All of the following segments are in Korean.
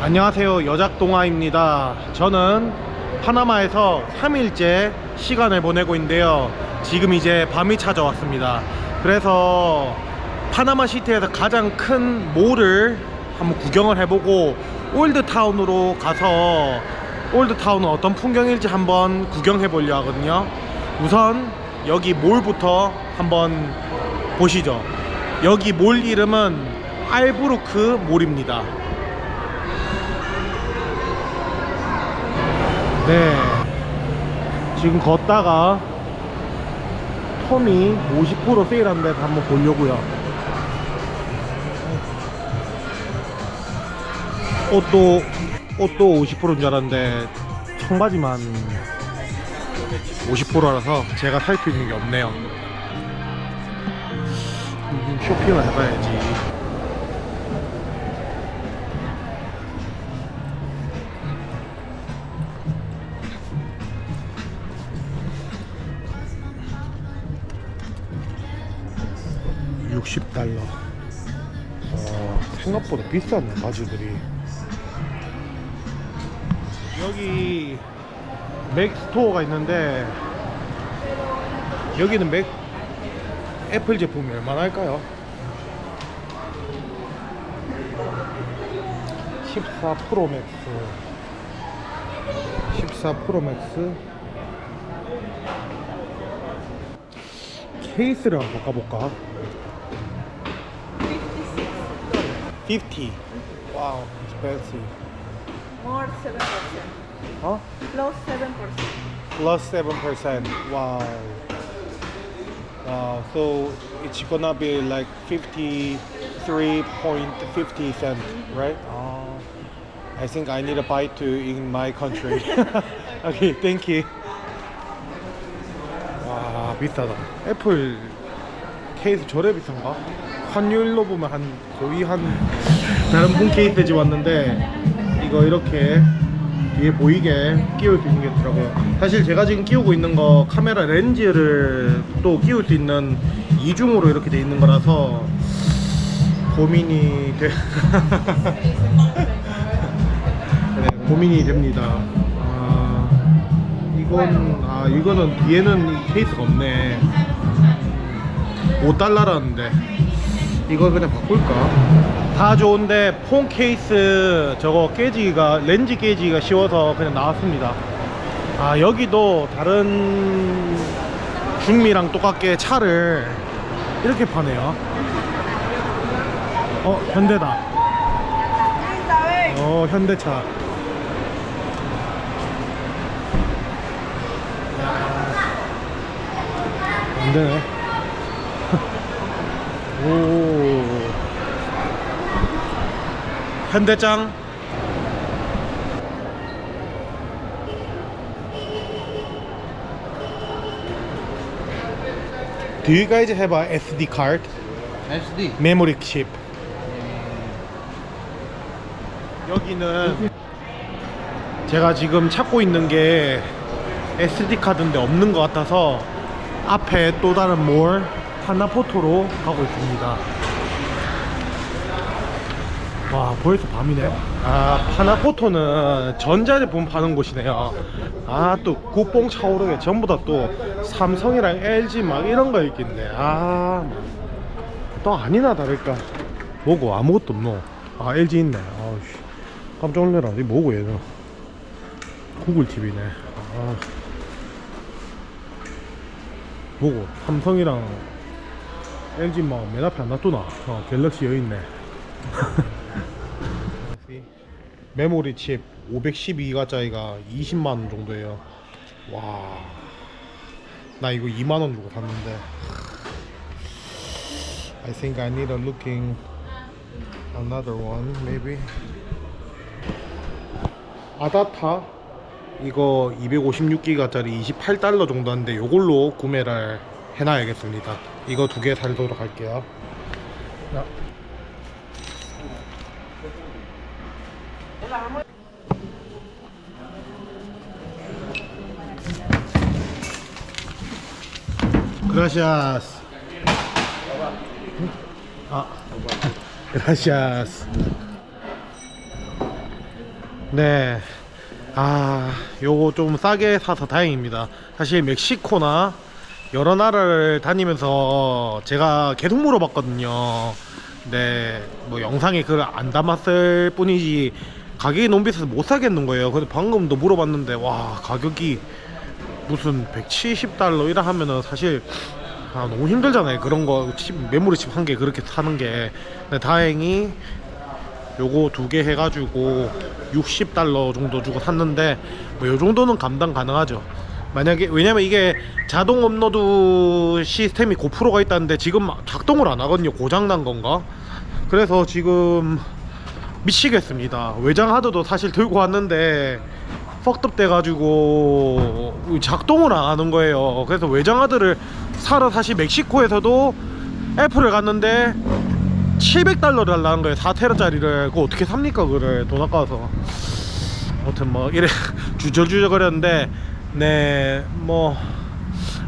안녕하세요. 여작동아입니다. 저는 파나마에서 3일째 시간을 보내고 있는데요. 지금 이제 밤이 찾아왔습니다. 그래서 파나마 시티에서 가장 큰 몰을 한번 구경을 해보고 올드타운으로 가서 올드타운은 어떤 풍경일지 한번 구경해 보려 하거든요. 우선 여기 몰부터 한번 보시죠. 여기 몰 이름은 알브루크 몰입니다 네. 지금 걷다가 톰이 50% 세일한 데서 한번 보려고요. 옷도 옷도 50%인 줄 알았는데 청바지만 50%라서 제가 살 수 있는 게 없네요. 음, 쇼핑을 해봐야지. 육십 달러 어, 생각보다 비싸네 바지들이 여기 맥 스토어가 있는데 여기는 맥 애플 제품이 얼마나 할까요? 14 프로 맥스 14 프로 맥스 케이스를 한번 바꿔볼까? 50 와우 expensive More 7%. 어? Plus 7%. plus 7% wow wow so it's gonna be like 53.50 cent right oh, I think I need to buy two in my country okay thank you 와 비싸다 애플 케이스 저래 비싼가? 환율로 보면 한 거의 한 다른 폰 케이스지 왔는데 이거 이렇게 뒤에 보이게 끼울 수 있는 게 있더라고요. 사실 제가 지금 끼우고 있는 거 카메라 렌즈를 또 끼울 수 있는 이중으로 이렇게 돼 있는 거라서 고민이 돼. 네, 고민이 됩니다. 아, 이건 아 이거는 뒤에는 이 케이스가 없네 5달러라는데. 이거 그냥 바꿀까? 다 좋은데 폰 케이스 저거 깨지기가 렌즈 깨지기가 쉬워서 그냥 나왔습니다. 아 여기도 다른 중미랑 똑같게 차를 이렇게 파네요. 어 현대다. 어 현대차. 안 되네 오 현대짱 Do you guys have a SD card? SD. memory chip. 여기는 제가 지금 찾고 있는 게 SD 카드인데 없는 것 같아서 앞에 또 다른 몰 하나포토로 가고 있습니다. 와 벌써 밤이네. 아 하나포토는 전자제품 파는 곳이네요. 아 또 국뽕 차오르게 전부 다 또 삼성이랑 LG 막 이런 거 있겠네. 아또 아니나 다를까 뭐고 아무것도 없노 아 LG 있네 아우씨 깜짝 놀래라 이 뭐고 얘는 구글 TV네 아 뭐고 삼성이랑 LG 막맨 앞에 안 놔두나? 어 갤럭시 여기 있네. 메모리 칩 512기가짜리가 20만원 정도예요. 와. 나 이거 2만원 주고 샀는데. I think I need a looking another one maybe. 아다타? 이거 256기가짜리 28달러 정도 하는데 이걸로 구매를 해놔야겠습니다. 이거 두 개 살도록 할게요. 자. Gracias. Ah, gracias. 네. 아, 요거 좀 싸게 사서 다행입니다. 사실 멕시코나 여러 나라를 다니면서 제가 계속 물어봤거든요. 네, 뭐 영상에 그걸 안 담았을 뿐이지 가격이 너무 비싸서 못 사겠는 거예요. 근데 방금도 물어봤는데 와 가격이 무슨 170달러 이라 하면은 사실 아, 너무 힘들잖아요. 그런 거 칩, 메모리 칩 한 개 그렇게 사는 게. 근데 다행히 요거 두 개 해가지고 60달러 정도 주고 샀는데 뭐 요 정도는 감당 가능하죠. 만약에 왜냐면 이게 자동 업로드 시스템이 고프로가 있다는데 지금 작동을 안 하거든요. 고장 난 건가? 그래서 지금 미치겠습니다. 외장 하드도 사실 들고 왔는데 퍽덥 돼가지고 작동을 안 하는 거예요. 그래서 외장 하드를 사러 사실 멕시코에서도 애플을 갔는데 700달러 달라는 거예요 4테라짜리를 그거 어떻게 삽니까 그를 돈 아까워서 아무튼 뭐 이래 주저주저 거렸는데 네 뭐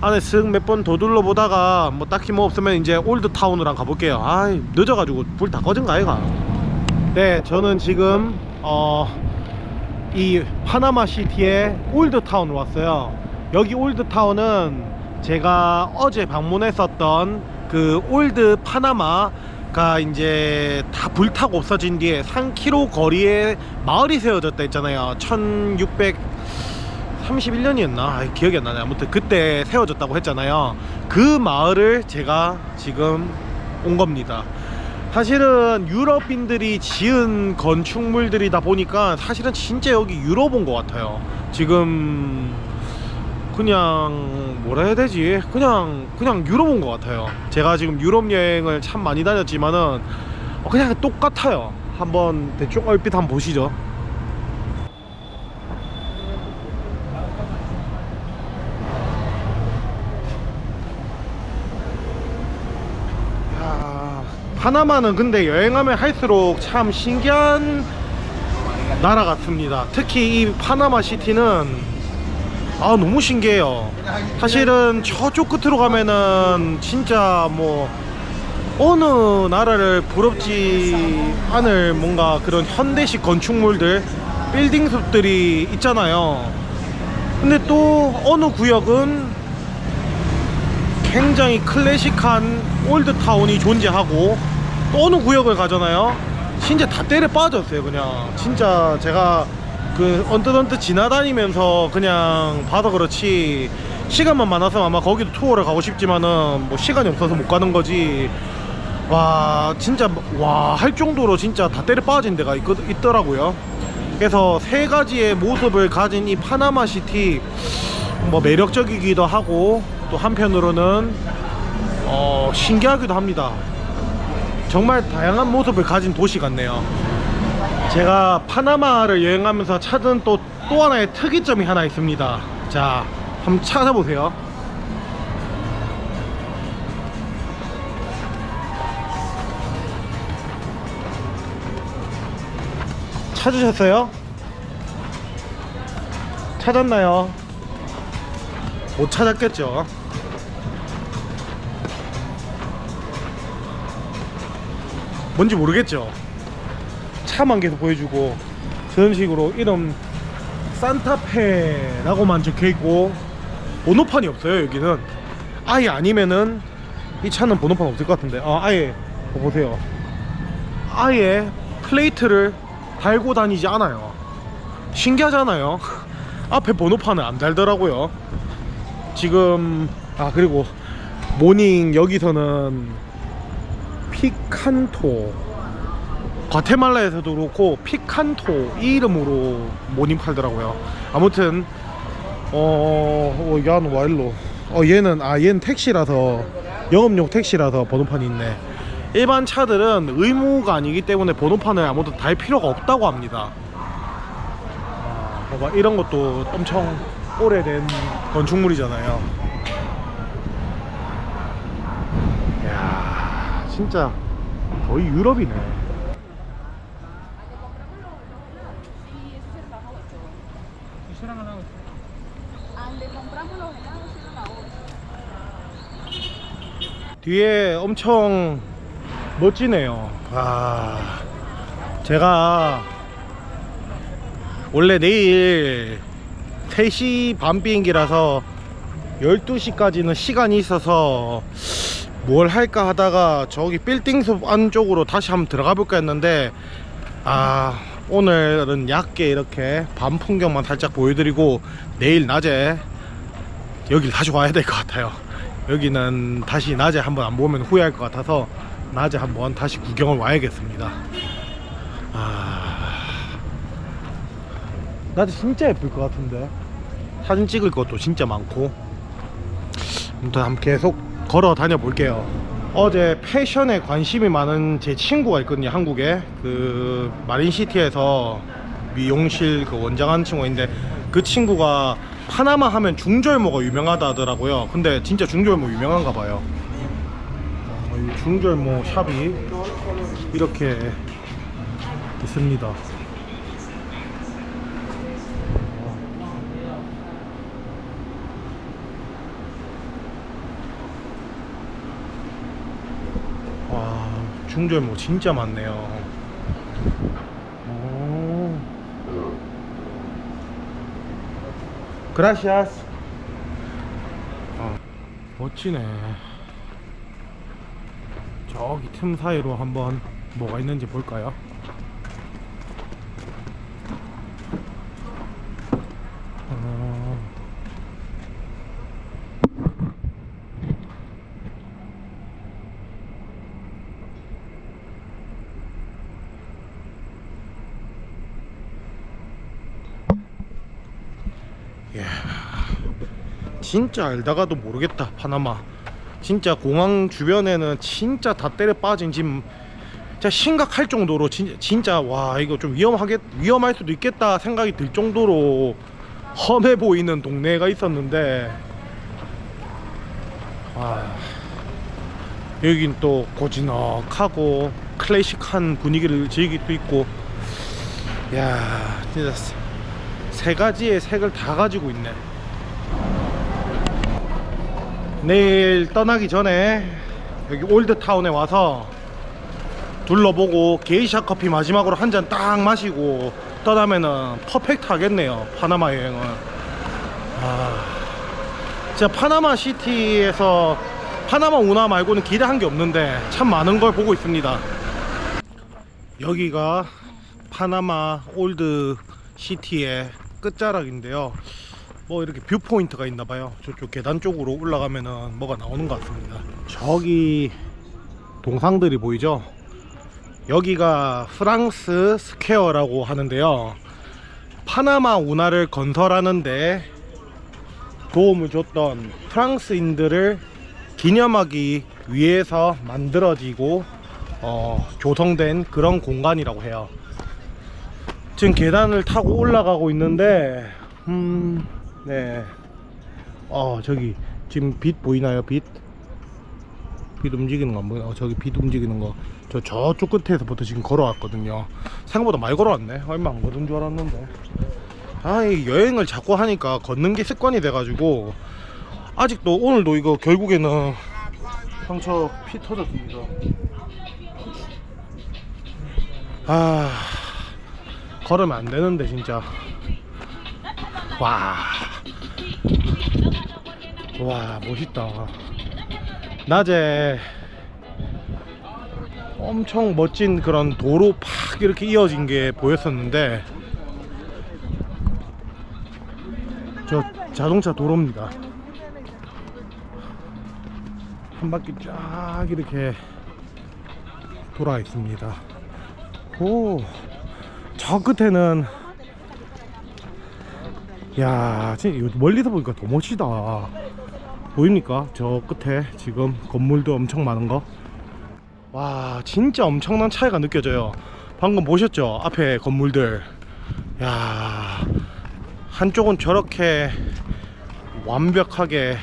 안에 쓱 몇번더 둘러 보다가 뭐 딱히 뭐 없으면 이제 올드 타운으로 한 가볼게요. 아이 늦어가지고 불 다 꺼진 거 아이가? 네 저는 지금 어 이 파나마 시티의 올드 타운으로 왔어요. 여기 올드 타운은 제가 어제 방문했었던 그 올드 파나마 가 이제 다 불타고 없어진 뒤에 3km 거리에 마을이 세워졌다 했잖아요 1631년이었나? 아, 기억이 안 나네. 아무튼 그때 세워졌다고 했잖아요. 그 마을을 제가 지금 온 겁니다. 사실은 유럽인들이 지은 건축물들이다 보니까 사실은 진짜 여기 유럽 온 것 같아요. 지금 그냥 뭐라 해야 되지? 그냥 그냥 유럽 온 것 같아요. 제가 지금 유럽 여행을 참 많이 다녔지만은 어, 그냥 똑같아요. 한번 대충 얼핏 한번 보시죠 파나마는 근데 여행하면 할수록 참 신기한 나라 같습니다. 특히 이 파나마 시티는 아 너무 신기해요. 사실은 저쪽 끝으로 가면은 진짜 뭐 어느 나라를 부럽지 않을 뭔가 그런 현대식 건축물들 빌딩 숲들이 있잖아요. 근데 또 어느 구역은 굉장히 클래식한 올드타운이 존재하고 또 어느 구역을 가잖아요. 진짜 다 때려 빠졌어요 그냥. 진짜 제가 그 언뜻 언뜻 지나다니면서 그냥 봐서 그렇지. 시간만 많아서 아마 거기도 투어를 가고 싶지만은 뭐 시간이 없어서 못 가는 거지. 와 진짜 와 할 정도로 진짜 다 때려 빠진 데가 있, 있더라고요. 그래서 세 가지의 모습을 가진 이 파나마 시티 뭐 매력적이기도 하고 또 한편으로는 어 신기하기도 합니다 정말 다양한 모습을 가진 도시 같네요 제가 파나마를 여행하면서 찾은 또, 또 하나의 특이점이 하나 있습니다. 자, 한번 찾아보세요. 찾으셨어요? 찾았나요? 못 찾았겠죠. 뭔지 모르겠죠. 차만 계속 보여주고 저런 식으로 이름 산타페라고만 적혀있고 번호판이 없어요 여기는. 아예 아니면은 이 차는 번호판 없을 것 같은데. 아, 아예 어, 보세요. 아예 플레이트를 달고 다니지 않아요. 신기하잖아요. 앞에 번호판은 안 달더라고요. 지금 아 그리고 모닝 여기서는 피칸토 과테말라에서도 그렇고 피칸토 이 이름으로 모닝 팔더라고요. 아무튼 어, 어 야는 와일로. 어 얘는 아 얘는 택시라서 영업용 택시라서 번호판이 있네. 일반 차들은 의무가 아니기 때문에 번호판을 아무도 달 필요가 없다고 합니다. 아, 봐봐 이런 것도 엄청 오래된 건축물이잖아요. 진짜 거의 유럽이네. 뒤에 엄청 멋지네요. 아, 제가 원래 내일 3시 반 비행기라서 12시까지는 시간이 있어서 뭘 할까 하다가 저기 빌딩 숲 안쪽으로 다시 한번 들어가 볼까 했는데 아 오늘은 얕게 이렇게 밤 풍경만 살짝 보여드리고 내일 낮에 여길 다시 와야 될 것 같아요. 여기는 다시 낮에 한번 안 보면 후회할 것 같아서 낮에 한번 다시 구경을 와야겠습니다. 아. 낮에 진짜 예쁠 것 같은데. 사진 찍을 것도 진짜 많고. 아무튼 계속 걸어 다녀 볼게요. 어제 패션에 관심이 많은 제 친구가 있거든요 한국에. 그 마린시티에서 미용실 그 원장하는 친구가 있는데 그 친구가 파나마 하면 중절모가 유명하다 하더라고요. 근데 진짜 중절모 유명한가 봐요. 어, 이 중절모 샵이 이렇게 있습니다 와 중절모 진짜 많네요 오. 그라시아스 어, 멋지네 저기 틈 사이로 한번 뭐가 있는지 볼까요? 어, 진짜 알다가도 모르겠다 파나마. 진짜 공항 주변에는 진짜 다 때려 빠진 지금 진짜 심각할 정도로 진, 진짜 와 이거 좀 위험하겠 위험할 수도 있겠다 생각이 들 정도로 험해 보이는 동네가 있었는데. 와 여긴 또 고즈넉하고 클래식한 분위기를 즐길 수 있고. 야 진짜 세- 세 가지의 색을 다 가지고 있네 내일 떠나기 전에 여기 올드타운에 와서 둘러보고 게이샤 커피 마지막으로 한 잔 딱 마시고 떠나면은 퍼펙트 하겠네요 파나마 여행은. 아 진짜 파나마 시티에서 파나마 운하 말고는 기대한 게 없는데 참 많은 걸 보고 있습니다. 여기가 파나마 올드 시티의 끝자락인데요 뭐 이렇게 뷰 포인트가 있나 봐요. 저쪽 계단 쪽으로 올라가면은 뭐가 나오는 것 같습니다. 저기 동상들이 보이죠? 여기가 프랑스 스퀘어라고 하는데요. 파나마 운하를 건설하는데 도움을 줬던 프랑스인들을 기념하기 위해서 만들어지고 어, 조성된 그런 공간이라고 해요. 지금 계단을 타고 올라가고 있는데 음, 네. 어, 저기 지금 빛 보이나요? 빛? 빛 움직이는 거 안 보이나? 어, 저기 빛 움직이는 거. 저 저쪽 끝에서부터 지금 걸어왔거든요. 생각보다 많이 걸어왔네. 얼마 안 걸은 줄 알았는데. 아, 이 여행을 자꾸 하니까 걷는 게 습관이 돼가지고 아직도 오늘도 이거 결국에는 상처 피 터졌습니다. 아, 걸으면 안 되는데 진짜. 와. 와, 멋있다. 낮에 엄청 멋진 그런 도로 팍 이렇게 이어진 게 보였었는데 저 자동차 도로입니다. 한 바퀴 쫙 이렇게 돌아 있습니다. 오, 저 끝에는 야, 진짜 멀리서 보니까 더 멋지다. 보입니까? 저 끝에 지금 건물도 엄청 많은 거. 와, 진짜 엄청난 차이가 느껴져요. 방금 보셨죠? 앞에 건물들. 야, 한쪽은 저렇게 완벽하게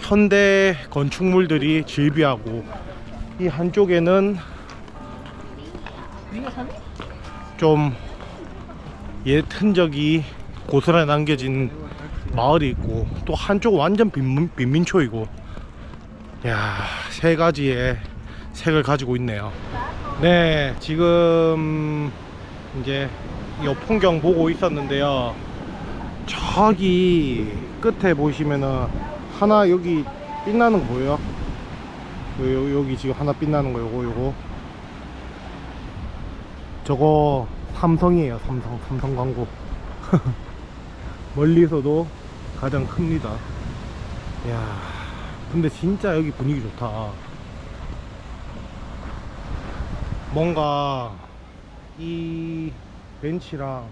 현대 건축물들이 즐비하고 이 한쪽에는 좀 옛 흔적이 고스란히 남겨진 마을이 있고 또 한쪽은 완전 빈민, 빈민초이고 야세 가지의 색을 가지고 있네요 네 지금 이제 이 풍경 보고 있었는데요. 저기 끝에 보시면은 하나 여기 빛나는 거 보여요? 요- 요- 여기 지금 하나 빛나는 거 요거 요거 저거 삼성이에요 삼성 삼성 광고 멀리서도 가장 큽니다. 야 근데 진짜 여기 분위기 좋다. 뭔가 이 벤치랑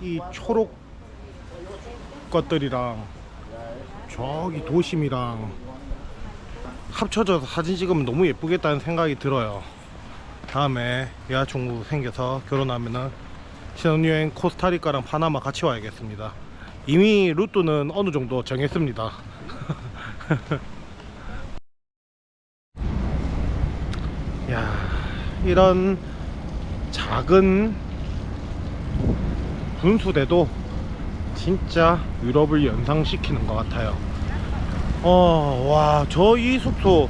이 초록 것들이랑 저기 도심이랑 합쳐져서 사진 찍으면 너무 예쁘겠다는 생각이 들어요. 다음에 여자친구 생겨서 결혼하면은 신혼여행 코스타리카랑 파나마 같이 와야겠습니다 이미 루트는 어느 정도 정했습니다 야 이런 작은 분수대도 진짜 유럽을 연상시키는 것 같아요 어, 와, 저 이 숙소,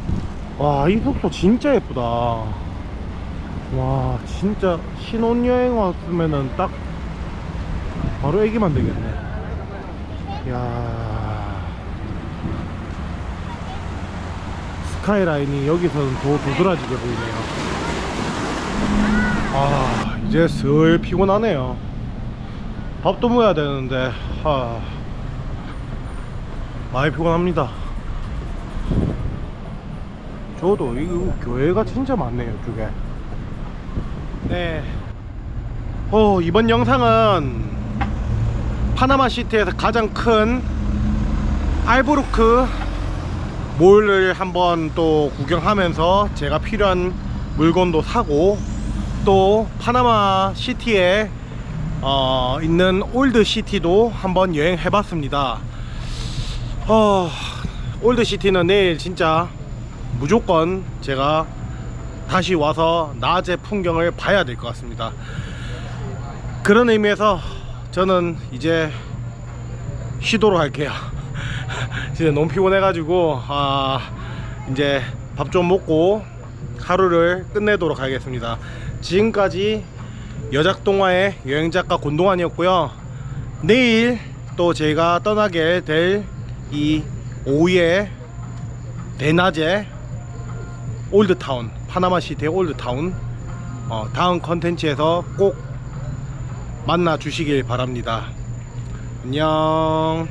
와, 이 숙소 진짜 예쁘다. 와, 진짜 신혼여행 왔으면은 딱 바로 애기만 되겠네. 야 스카이라인이 여기서는 더 도드라지게 보이네요. 아, 이제 슬 피곤하네요. 밥도 먹어야 되는데, 하. 많이 피곤합니다. 저도 이거 교회가 진짜 많네요, 이쪽에. 네. 어, 이번 영상은 파나마 시티에서 가장 큰 알부르크 몰을 한번 또 구경하면서 제가 필요한 물건도 사고 또 파나마 시티에 어, 있는 올드 시티도 한번 여행해 봤습니다. 어, 올드 시티는 내일 진짜 무조건 제가 다시 와서 낮의 풍경을 봐야 될 것 같습니다. 그런 의미에서 저는 이제 쉬도록 할게요. 진짜 너무 피곤해가지고 아 이제 밥 좀 먹고 하루를 끝내도록 하겠습니다. 지금까지 여작동화의 여행작가 권동환이었고요. 내일 또 제가 떠나게 될 이 오후에 대낮에 올드타운 파나마 시티의 올드타운 어, 다음 컨텐츠에서 꼭 만나 주시길 바랍니다. 안녕.